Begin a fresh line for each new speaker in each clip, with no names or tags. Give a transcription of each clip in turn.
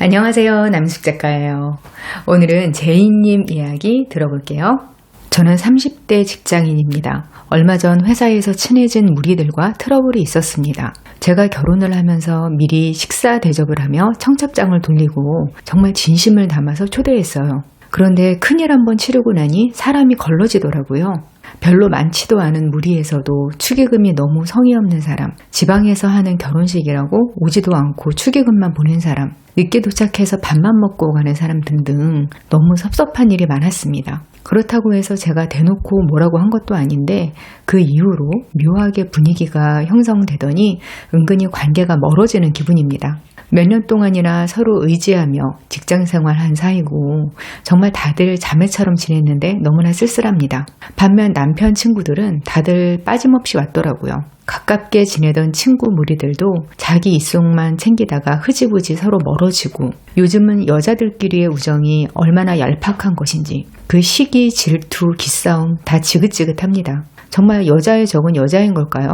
안녕하세요. 남숙 작가예요. 오늘은 제이님 이야기 들어볼게요. 저는 30대 직장인입니다. 얼마 전 회사에서 친해진 무리들과 트러블이 있었습니다. 제가 결혼을 하면서 미리 식사 대접을 하며 청첩장을 돌리고 정말 진심을 담아서 초대했어요. 그런데 큰일 한번 치르고 나니 사람이 걸러지더라고요. 별로 많지도 않은 무리에서도 축의금이 너무 성의 없는 사람, 지방에서 하는 결혼식이라고 오지도 않고 축의금만 보낸 사람, 늦게 도착해서 밥만 먹고 가는 사람 등등 너무 섭섭한 일이 많았습니다. 그렇다고 해서 제가 대놓고 뭐라고 한 것도 아닌데 그 이후로 묘하게 분위기가 형성되더니 은근히 관계가 멀어지는 기분입니다. 몇 년 동안이나 서로 의지하며 직장 생활한 사이고 정말 다들 자매처럼 지냈는데 너무나 쓸쓸합니다. 반면 남편 친구들은 다들 빠짐없이 왔더라고요. 가깝게 지내던 친구 무리들도 자기 입속만 챙기다가 흐지부지 서로 멀어지고 요즘은 여자들끼리의 우정이 얼마나 얄팍한 것인지 그 시기, 질투, 기싸움 다 지긋지긋합니다. 정말 여자의 적은 여자인 걸까요?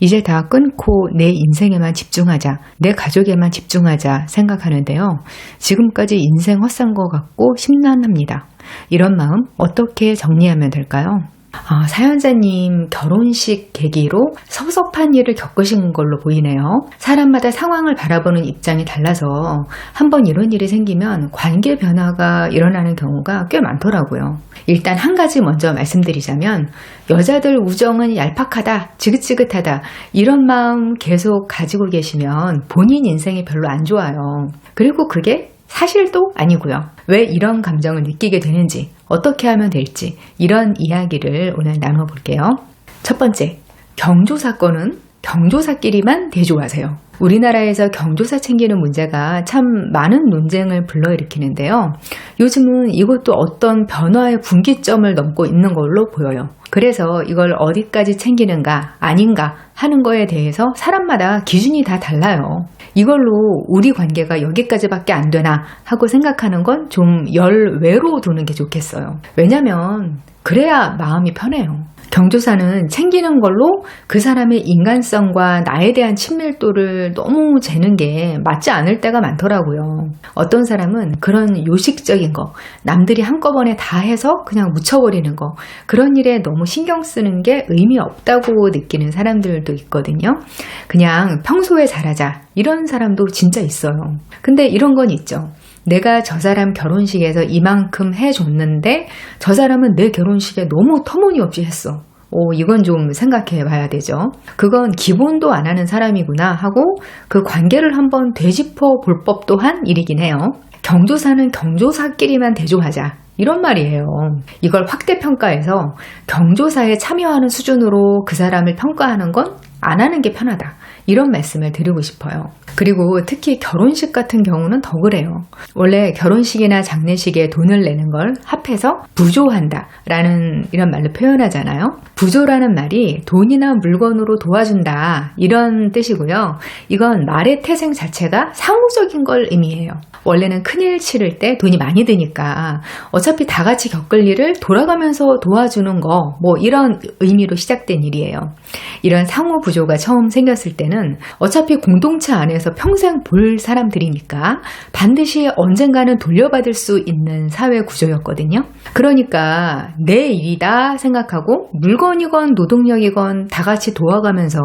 이제 다 끊고 내 인생에만 집중하자, 내 가족에만 집중하자 생각하는데요. 지금까지 인생 헛산 것 같고 심란합니다. 이런 마음 어떻게 정리하면 될까요? 아, 사연자님 결혼식 계기로 섭섭한 일을 겪으신 걸로 보이네요. 사람마다 상황을 바라보는 입장이 달라서 한번 이런 일이 생기면 관계 변화가 일어나는 경우가 꽤 많더라고요. 일단 한 가지 먼저 말씀드리자면 여자들 우정은 얄팍하다, 지긋지긋하다 이런 마음 계속 가지고 계시면 본인 인생이 별로 안 좋아요. 그리고 그게 사실도 아니고요. 왜 이런 감정을 느끼게 되는지, 어떻게 하면 될지, 이런 이야기를 오늘 나눠볼게요. 첫 번째, 경조 사건은 경조사끼리만 대조하세요. 우리나라에서 경조사 챙기는 문제가 참 많은 논쟁을 불러일으키는데요. 요즘은 이것도 어떤 변화의 분기점을 넘고 있는 걸로 보여요. 그래서 이걸 어디까지 챙기는가, 아닌가 하는 거에 대해서 사람마다 기준이 다 달라요. 이걸로 우리 관계가 여기까지밖에 안 되나 하고 생각하는 건 좀 열외로 두는 게 좋겠어요. 왜냐면 그래야 마음이 편해요. 경조사는 챙기는 걸로 그 사람의 인간성과 나에 대한 친밀도를 너무 재는 게 맞지 않을 때가 많더라고요. 어떤 사람은 그런 요식적인 거, 남들이 한꺼번에 다 해서 그냥 묻혀버리는 거, 그런 일에 너무 신경 쓰는 게 의미 없다고 느끼는 사람들도 있거든요. 그냥 평소에 잘하자. 이런 사람도 진짜 있어요. 근데 이런 건 있죠. 내가 저 사람 결혼식에서 이만큼 해줬는데 저 사람은 내 결혼식에 너무 터무니없이 했어. 오, 이건 좀 생각해 봐야 되죠. 그건 기본도 안 하는 사람이구나 하고 그 관계를 한번 되짚어 볼 법도 한 일이긴 해요. 경조사는 경조사끼리만 대조하자. 이런 말이에요. 이걸 확대평가해서 경조사에 참여하는 수준으로 그 사람을 평가하는 건 안 하는 게 편하다. 이런 말씀을 드리고 싶어요. 그리고 특히 결혼식 같은 경우는 더 그래요. 원래 결혼식이나 장례식에 돈을 내는 걸 합해서 부조한다 라는 이런 말로 표현하잖아요. 부조라는 말이 돈이나 물건으로 도와준다 이런 뜻이고요. 이건 말의 태생 자체가 상호적인 걸 의미해요. 원래는 큰일 치를 때 돈이 많이 드니까 어차피 다 같이 겪을 일을 돌아가면서 도와주는 거 뭐 이런 의미로 시작된 일이에요. 이런 상호 부 조가 처음 생겼을 때는 어차피 공동체 안에서 평생 볼 사람들이니까 반드시 언젠가는 돌려받을 수 있는 사회 구조였거든요. 그러니까 내 일이다 생각하고 물건이건 노동력이건 다 같이 도와가면서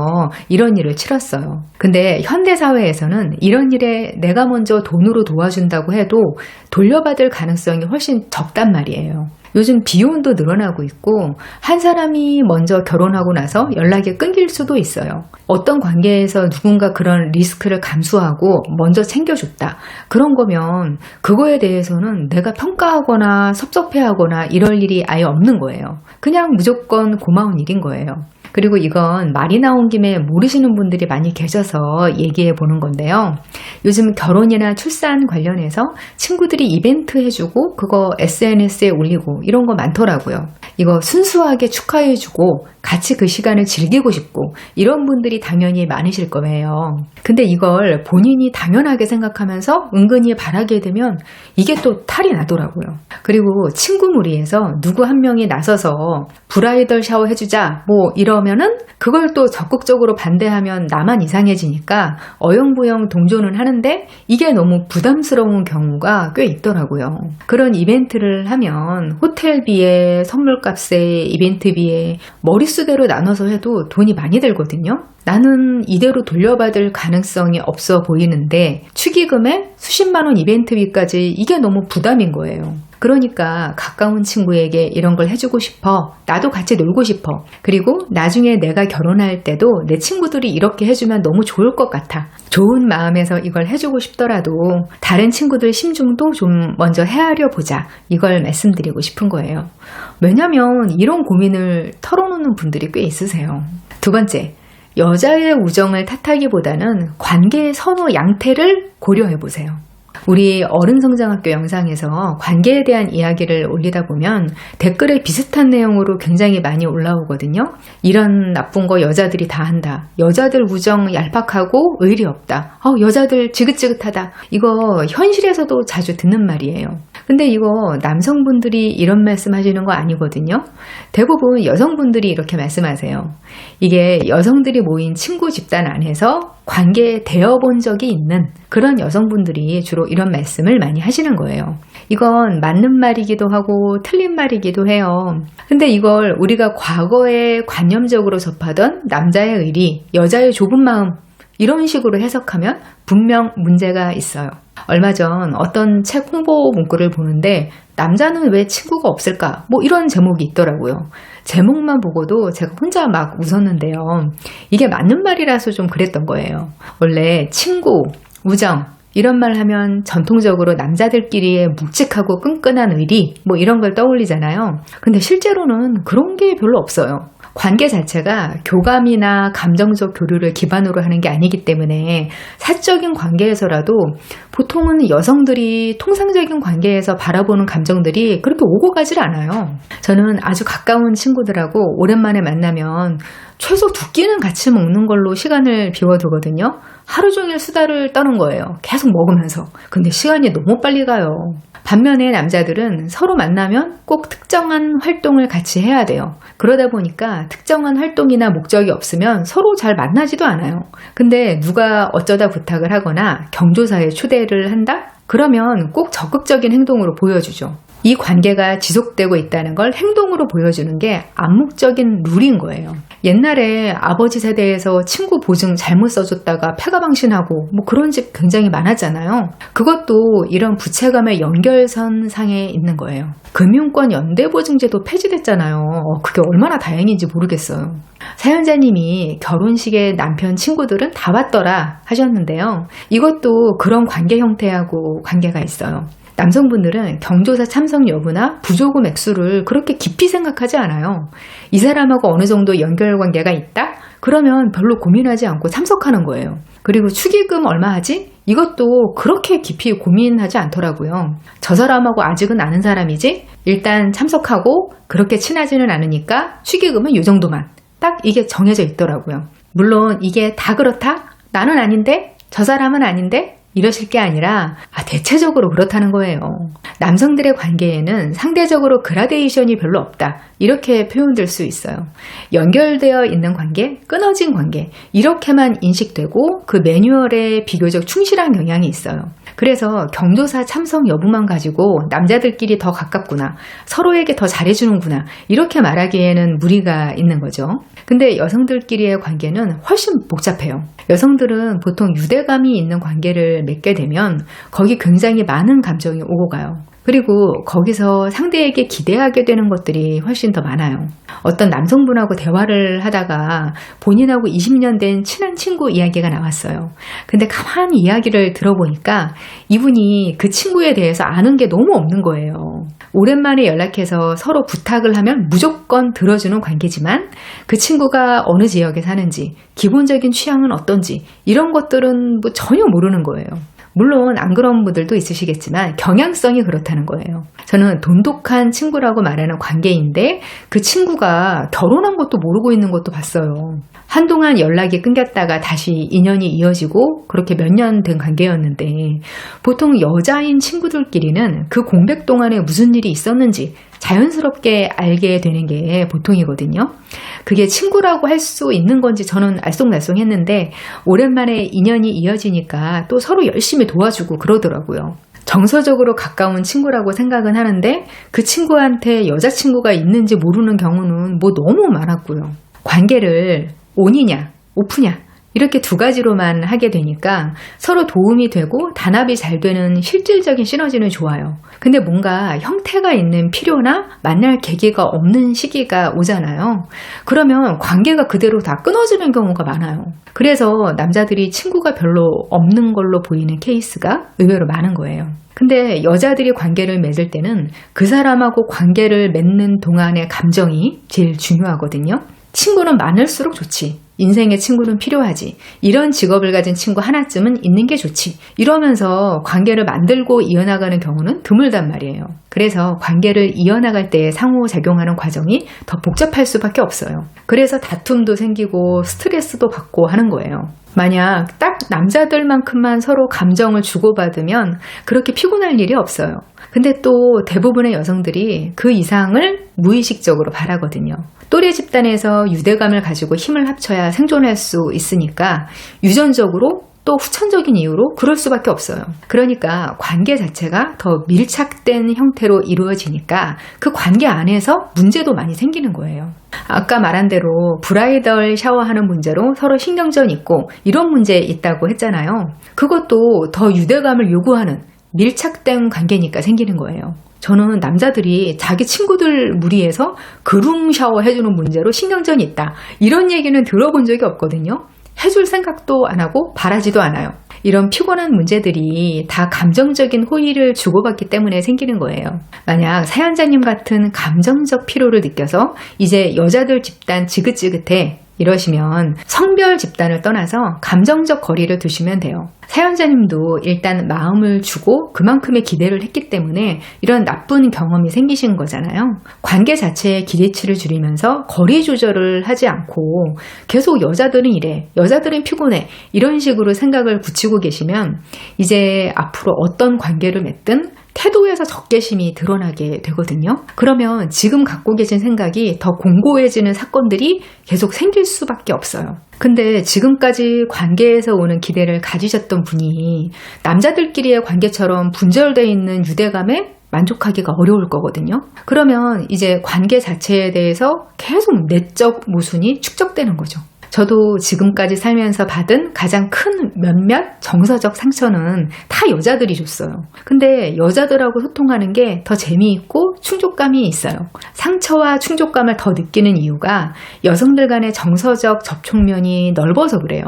이런 일을 치렀어요. 근데 현대 사회에서는 이런 일에 내가 먼저 돈으로 도와준다고 해도 돌려받을 가능성이 훨씬 적단 말이에요. 요즘 비혼도 늘어나고 있고 한 사람이 먼저 결혼하고 나서 연락이 끊길 수도 있어요. 어떤 관계에서 누군가 그런 리스크를 감수하고 먼저 챙겨줬다. 그런 거면 그거에 대해서는 내가 평가하거나 섭섭해하거나 이럴 일이 아예 없는 거예요. 그냥 무조건 고마운 일인 거예요. 그리고 이건 말이 나온 김에 모르시는 분들이 많이 계셔서 얘기해 보는 건데요. 요즘 결혼이나 출산 관련해서 친구들이 이벤트 해주고 그거 SNS에 올리고 이런 거 많더라고요. 이거 순수하게 축하해주고 같이 그 시간을 즐기고 싶고 이런 분들이 당연히 많으실 거예요. 근데 이걸 본인이 당연하게 생각하면서 은근히 바라게 되면 이게 또 탈이 나더라고요. 그리고 친구 무리에서 누구 한 명이 나서서 브라이덜 샤워 해주자 뭐 이런 그러면은 그걸 또 적극적으로 반대하면 나만 이상해지니까 어영부영 동조는 하는데 이게 너무 부담스러운 경우가 꽤 있더라고요. 그런 이벤트를 하면 호텔비에 선물값에 이벤트비에 머릿수대로 나눠서 해도 돈이 많이 들거든요. 나는 이대로 돌려받을 가능성이 없어 보이는데 축의금에 수십만 원 이벤트비까지 이게 너무 부담인 거예요. 그러니까 가까운 친구에게 이런 걸 해주고 싶어. 나도 같이 놀고 싶어. 그리고 나중에 내가 결혼할 때도 내 친구들이 이렇게 해주면 너무 좋을 것 같아. 좋은 마음에서 이걸 해주고 싶더라도 다른 친구들 심중도 좀 먼저 헤아려 보자. 이걸 말씀드리고 싶은 거예요. 왜냐면 이런 고민을 털어놓는 분들이 꽤 있으세요. 두 번째, 여자의 우정을 탓하기보다는 관계의 선호 양태를 고려해 보세요. 우리 어른성장학교 영상에서 관계에 대한 이야기를 올리다 보면 댓글에 비슷한 내용으로 굉장히 많이 올라오거든요. 이런 나쁜 거 여자들이 다 한다. 여자들 우정 얄팍하고 의리 없다. 어, 여자들 지긋지긋하다. 이거 현실에서도 자주 듣는 말이에요. 근데 이거 남성분들이 이런 말씀 하시는 거 아니거든요. 대부분 여성분들이 이렇게 말씀하세요. 이게 여성들이 모인 친구 집단 안에서 관계에 되어 본 적이 있는 그런 여성분들이 주로 이런 말씀을 많이 하시는 거예요. 이건 맞는 말이기도 하고 틀린 말이기도 해요. 근데 이걸 우리가 과거에 관념적으로 접하던 남자의 의리, 여자의 좁은 마음, 이런 식으로 해석하면 분명 문제가 있어요. 얼마 전 어떤 책 홍보 문구를 보는데 남자는 왜 친구가 없을까? 뭐 이런 제목이 있더라고요. 제목만 보고도 제가 혼자 막 웃었는데요. 이게 맞는 말이라서 좀 그랬던 거예요. 원래 친구, 우정, 이런 말 하면 전통적으로 남자들끼리의 묵직하고 끈끈한 의리, 뭐 이런 걸 떠올리잖아요. 근데 실제로는 그런 게 별로 없어요. 관계 자체가 교감이나 감정적 교류를 기반으로 하는 게 아니기 때문에 사적인 관계에서라도 보통은 여성들이 통상적인 관계에서 바라보는 감정들이 그렇게 오고 가질 않아요. 저는 아주 가까운 친구들하고 오랜만에 만나면 최소 두 끼는 같이 먹는 걸로 시간을 비워두거든요. 하루 종일 수다를 떠는 거예요. 계속 먹으면서. 근데 시간이 너무 빨리 가요. 반면에 남자들은 서로 만나면 꼭 특정한 활동을 같이 해야 돼요. 그러다 보니까 특정한 활동이나 목적이 없으면 서로 잘 만나지도 않아요. 근데 누가 어쩌다 부탁을 하거나 경조사에 초대를 한다? 그러면 꼭 적극적인 행동으로 보여주죠. 이 관계가 지속되고 있다는 걸 행동으로 보여주는 게 암묵적인 룰인 거예요. 옛날에 아버지 세대에서 친구 보증 잘못 써줬다가 패가방신하고 뭐 그런 집 굉장히 많았잖아요. 그것도 이런 부채감의 연결선 상에 있는 거예요. 금융권 연대보증제도 폐지됐잖아요. 어, 그게 얼마나 다행인지 모르겠어요. 사연자님이 결혼식에 남편 친구들은 다 왔더라 하셨는데요. 이것도 그런 관계 형태하고 관계가 있어요. 남성분들은 경조사 참석 여부나 부조금 액수를 그렇게 깊이 생각하지 않아요. 이 사람하고 어느 정도 연결 관계가 있다? 그러면 별로 고민하지 않고 참석하는 거예요. 그리고 축의금 얼마 하지? 이것도 그렇게 깊이 고민하지 않더라고요. 저 사람하고 아직은 아는 사람이지? 일단 참석하고 그렇게 친하지는 않으니까 축의금은 이 정도만. 딱 이게 정해져 있더라고요. 물론 이게 다 그렇다? 나는 아닌데? 저 사람은 아닌데? 이러실 게 아니라 아, 대체적으로 그렇다는 거예요. 남성들의 관계에는 상대적으로 그라데이션이 별로 없다. 이렇게 표현될 수 있어요. 연결되어 있는 관계, 끊어진 관계, 이렇게만 인식되고 그 매뉴얼에 비교적 충실한 경향이 있어요. 그래서 경조사 참석 여부만 가지고 남자들끼리 더 가깝구나, 서로에게 더 잘해주는구나, 이렇게 말하기에는 무리가 있는 거죠. 근데 여성들끼리의 관계는 훨씬 복잡해요. 여성들은 보통 유대감이 있는 관계를 맺게 되면 거기 굉장히 많은 감정이 오고 가요. 그리고 거기서 상대에게 기대하게 되는 것들이 훨씬 더 많아요. 어떤 남성분하고 대화를 하다가 본인하고 20년 된 친한 친구 이야기가 나왔어요. 근데 가만히 이야기를 들어보니까 이분이 그 친구에 대해서 아는 게 너무 없는 거예요. 오랜만에 연락해서 서로 부탁을 하면 무조건 들어주는 관계지만 그 친구가 어느 지역에 사는지, 기본적인 취향은 어떤지, 이런 것들은 뭐 전혀 모르는 거예요. 물론 안 그런 분들도 있으시겠지만 경향성이 그렇다는 거예요. 저는 돈독한 친구라고 말하는 관계인데 그 친구가 결혼한 것도 모르고 있는 것도 봤어요. 한동안 연락이 끊겼다가 다시 인연이 이어지고 그렇게 몇 년 된 관계였는데 보통 여자인 친구들끼리는 그 공백 동안에 무슨 일이 있었는지 자연스럽게 알게 되는 게 보통이거든요. 그게 친구라고 할 수 있는 건지 저는 알쏭달쏭 했는데 오랜만에 인연이 이어지니까 또 서로 열심히 도와주고 그러더라고요. 정서적으로 가까운 친구라고 생각은 하는데 그 친구한테 여자친구가 있는지 모르는 경우는 뭐 너무 많았고요. 관계를 온이냐, 오프냐, 이렇게 두 가지로만 하게 되니까 서로 도움이 되고 단합이 잘 되는 실질적인 시너지는 좋아요. 근데 뭔가 형태가 있는 필요나 만날 계기가 없는 시기가 오잖아요. 그러면 관계가 그대로 다 끊어지는 경우가 많아요. 그래서 남자들이 친구가 별로 없는 걸로 보이는 케이스가 의외로 많은 거예요. 근데 여자들이 관계를 맺을 때는 그 사람하고 관계를 맺는 동안의 감정이 제일 중요하거든요. 친구는 많을수록 좋지. 인생의 친구는 필요하지. 이런 직업을 가진 친구 하나쯤은 있는 게 좋지. 이러면서 관계를 만들고 이어나가는 경우는 드물단 말이에요. 그래서 관계를 이어나갈 때 상호작용하는 과정이 더 복잡할 수밖에 없어요. 그래서 다툼도 생기고 스트레스도 받고 하는 거예요. 만약 딱 남자들만큼만 서로 감정을 주고받으면 그렇게 피곤할 일이 없어요. 근데 또 대부분의 여성들이 그 이상을 무의식적으로 바라거든요. 또래 집단에서 유대감을 가지고 힘을 합쳐야 생존할 수 있으니까 유전적으로 또 후천적인 이유로 그럴 수밖에 없어요. 그러니까 관계 자체가 더 밀착된 형태로 이루어지니까 그 관계 안에서 문제도 많이 생기는 거예요. 아까 말한 대로 브라이덜 샤워하는 문제로 서로 신경전 있고 이런 문제 있다고 했잖아요. 그것도 더 유대감을 요구하는 밀착된 관계니까 생기는 거예요. 저는 남자들이 자기 친구들 무리해서 그룸 샤워 해주는 문제로 신경전이 있다. 이런 얘기는 들어본 적이 없거든요. 해줄 생각도 안 하고 바라지도 않아요. 이런 피곤한 문제들이 다 감정적인 호의를 주고받기 때문에 생기는 거예요. 만약 사연자님 같은 감정적 피로를 느껴서 이제 여자들 집단 지긋지긋해 이러시면 성별 집단을 떠나서 감정적 거리를 두시면 돼요. 사연자님도 일단 마음을 주고 그만큼의 기대를 했기 때문에 이런 나쁜 경험이 생기신 거잖아요. 관계 자체의 기대치를 줄이면서 거리 조절을 하지 않고 계속 여자들은 이래, 여자들은 피곤해 이런 식으로 생각을 굳히고 계시면 이제 앞으로 어떤 관계를 맺든 태도에서 적개심이 드러나게 되거든요. 그러면 지금 갖고 계신 생각이 더 공고해지는 사건들이 계속 생길 수밖에 없어요. 근데 지금까지 관계에서 오는 기대를 가지셨던 분이 남자들끼리의 관계처럼 분절되어 있는 유대감에 만족하기가 어려울 거거든요. 그러면 이제 관계 자체에 대해서 계속 내적 모순이 축적되는 거죠. 저도 지금까지 살면서 받은 가장 큰 몇몇 정서적 상처는 다 여자들이 줬어요. 근데 여자들하고 소통하는 게 더 재미있고 충족감이 있어요. 상처와 충족감을 더 느끼는 이유가 여성들 간의 정서적 접촉면이 넓어서 그래요.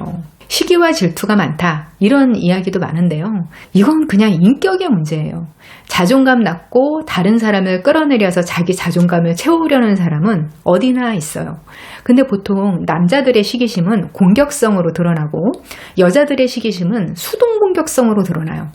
시기와 질투가 많다. 이런 이야기도 많은데요. 이건 그냥 인격의 문제예요. 자존감 낮고 다른 사람을 끌어내려서 자기 자존감을 채우려는 사람은 어디나 있어요. 근데 보통 남자들의 시기심은 공격성으로 드러나고 여자들의 시기심은 수동 공격성으로 드러나요.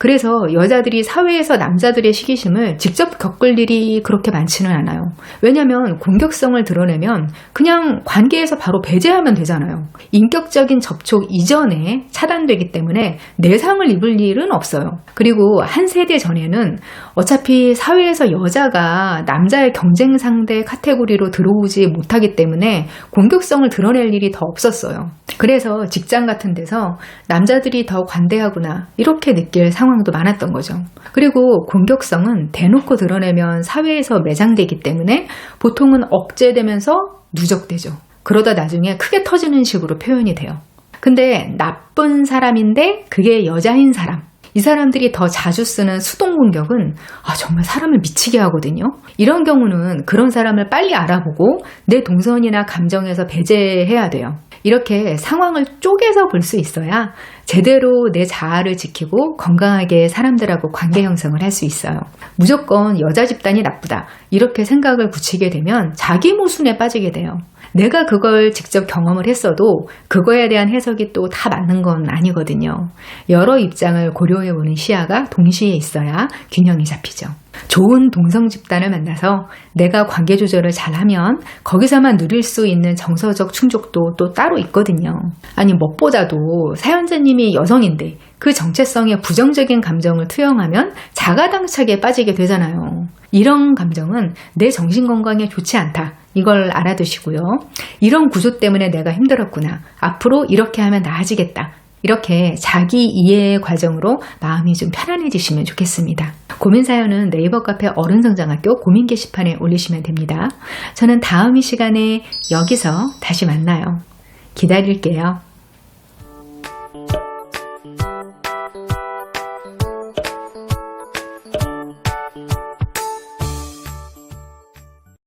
그래서 여자들이 사회에서 남자들의 시기심을 직접 겪을 일이 그렇게 많지는 않아요. 왜냐하면 공격성을 드러내면 그냥 관계에서 바로 배제하면 되잖아요. 인격적인 접촉 이전에 차단되기 때문에 내상을 입을 일은 없어요. 그리고 한 세대 전에는 어차피 사회에서 여자가 남자의 경쟁 상대 카테고리로 들어오지 못하기 때문에 공격성을 드러낼 일이 더 없었어요. 그래서 직장 같은 데서 남자들이 더 관대하구나 이렇게 느낄 상황 도 많았던 거죠. 그리고 공격성은 대놓고 드러내면 사회에서 매장되기 때문에 보통은 억제되면서 누적되죠. 그러다 나중에 크게 터지는 식으로 표현이 돼요. 근데 나쁜 사람인데 그게 여자인 사람. 이 사람들이 더 자주 쓰는 수동 공격은 아, 정말 사람을 미치게 하거든요. 이런 경우는 그런 사람을 빨리 알아보고 내 동선이나 감정에서 배제해야 돼요. 이렇게 상황을 쪼개서 볼 수 있어야 제대로 내 자아를 지키고 건강하게 사람들하고 관계 형성을 할 수 있어요. 무조건 여자 집단이 나쁘다. 이렇게 생각을 굳히게 되면 자기 모순에 빠지게 돼요. 내가 그걸 직접 경험을 했어도 그거에 대한 해석이 또 다 맞는 건 아니거든요. 여러 입장을 고려해 보는 시야가 동시에 있어야 균형이 잡히죠. 좋은 동성 집단을 만나서 내가 관계 조절을 잘하면 거기서만 누릴 수 있는 정서적 충족도 또 따로 있거든요. 아니, 무엇보다도 사연자님이 여성인데 그 정체성에 부정적인 감정을 투영하면 자가당착에 빠지게 되잖아요. 이런 감정은 내 정신 건강에 좋지 않다. 이걸 알아두시고요. 이런 구조 때문에 내가 힘들었구나. 앞으로 이렇게 하면 나아지겠다. 이렇게 자기 이해의 과정으로 마음이 좀 편안해지시면 좋겠습니다. 고민 사연은 네이버 카페 어른성장학교 고민 게시판에 올리시면 됩니다. 저는 다음 이 시간에 여기서 다시 만나요. 기다릴게요.